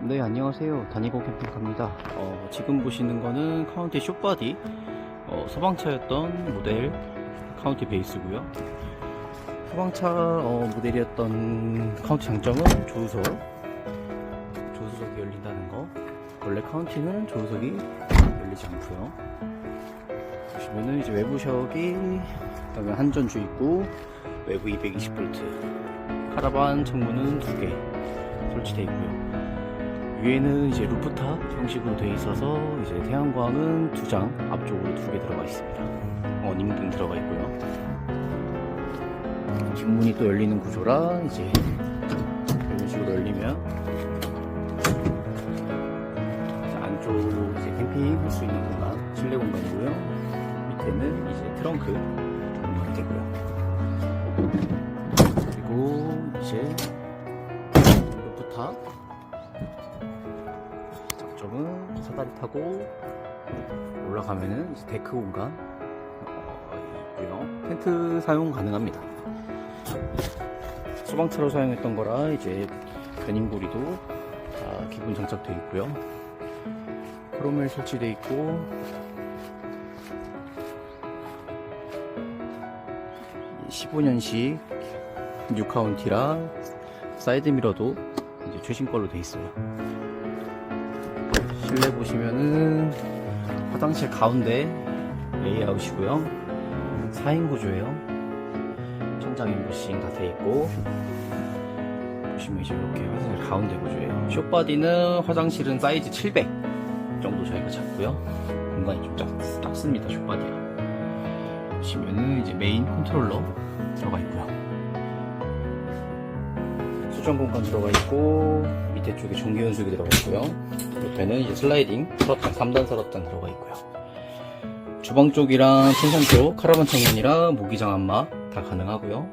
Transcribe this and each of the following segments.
네 안녕하세요. 다니고 캠핑카입니다. 어, 지금 보시는 거는 카운티 숏바디 어, 소방차였던 모델 카운티 베이스고요. 소방차 어, 모델이었던 카운티 장점은 조수석. 조수석이 열린다는 거. 원래 카운티는 조수석이 열리지 않고요. 보시면은 이제 외부석이 그다음에 한전 주입구 외부 220V 카라반 창문은 두 개 설치되어 있고요 위에는 이제 루프탑 형식으로 되어 있어서 이제 태양광은 두 장 앞쪽으로 두 개 들어가 있습니다. 어닝등 들어가 있고요. 뒷문이 또 열리는 구조라 이제 이런 식으로 열리면 이제 안쪽 이제 캠핑 할 수 있는 공간 실내 공간이고요. 밑에는 이제 트렁크 공간이 되고요. 그리고 이제 루프탑 장점은 사다리 타고 올라가면은 데크 공간 어, 있고요. 텐트 사용 가능합니다. 소방차로 사용했던 거라 이제 견인고리도 다 기본 장착되어 있고요. 크롬멜 설치되어 있고 15년식 뉴카운티라 사이드 미러도 이제 최신 걸로 되어 있어요. 실내 보시면은 화장실 가운데 레이아웃이고요. 4인 구조예요. 천장 인부싱 다 돼 있고. 보시면 이제 이렇게 화장실 가운데 구조예요. 숏바디는 화장실은 사이즈 700 정도 저희가 잡고요. 공간이 좀 작, 작습니다 숏바디가 보시면은 이제 메인 컨트롤러 들어가 있고요. 수전 공간 들어가 있고 밑에 쪽에 전기 연수기 들어가 있고요. 옆에는 이제 슬라이딩 서랍장 3단 서랍장 들어가 있고요. 주방 쪽이랑 쪽 카라반 창문이랑 모기장 안마 다 가능하고요.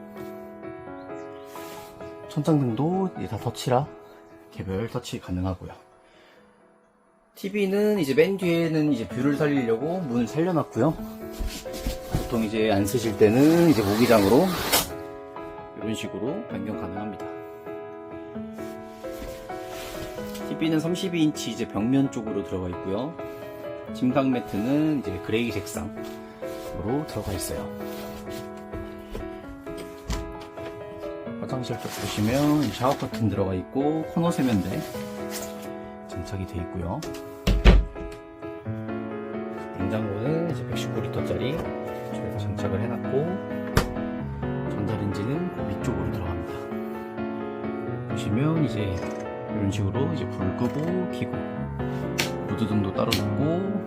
천장등도 이제 다 터치라 개별 터치 가능하고요. TV는 이제 맨 뒤에는 이제 뷰를 살리려고 문을 살려놨고요 보통 이제 안 쓰실 때는 이제 모기장으로 이런 식으로 변경 가능합니다 TV는 32인치 이제 벽면 쪽으로 들어가 있고요. 침상 매트는 이제 그레이 색상으로 들어가 있어요. 화장실 쪽 보시면 샤워 커튼 들어가 있고 코너 세면대 장착이 되어 있고요. 냉장고는 이제 119리터짜리 저희가 장착을 해놨고 전자레인지는 그 위쪽으로 들어갑니다. 보시면 이제 이런 식으로 이제 불 끄고 켜고 무드등도 따로 놓고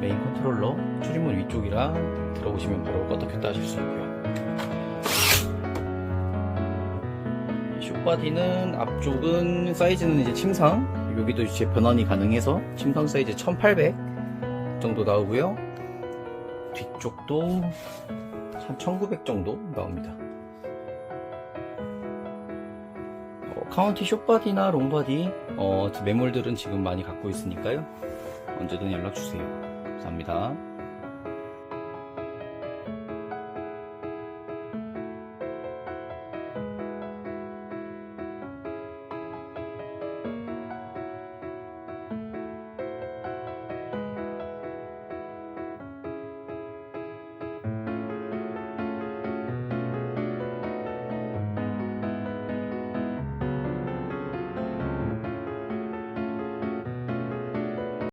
메인 컨트롤러 출입문 위쪽이라 들어오시면 바로 껐다 켰다 하실 수 있고요 숏바디는 앞쪽은 사이즈는 이제 침상 여기도 이제 변환이 가능해서 침상 사이즈 1800 정도 나오고요 뒤쪽도 한 1900 정도 나옵니다 어, 카운티 숏바디나 롱바디 어, 매물들은 지금 많이 갖고 있으니까요. 언제든 연락 주세요. 감사합니다.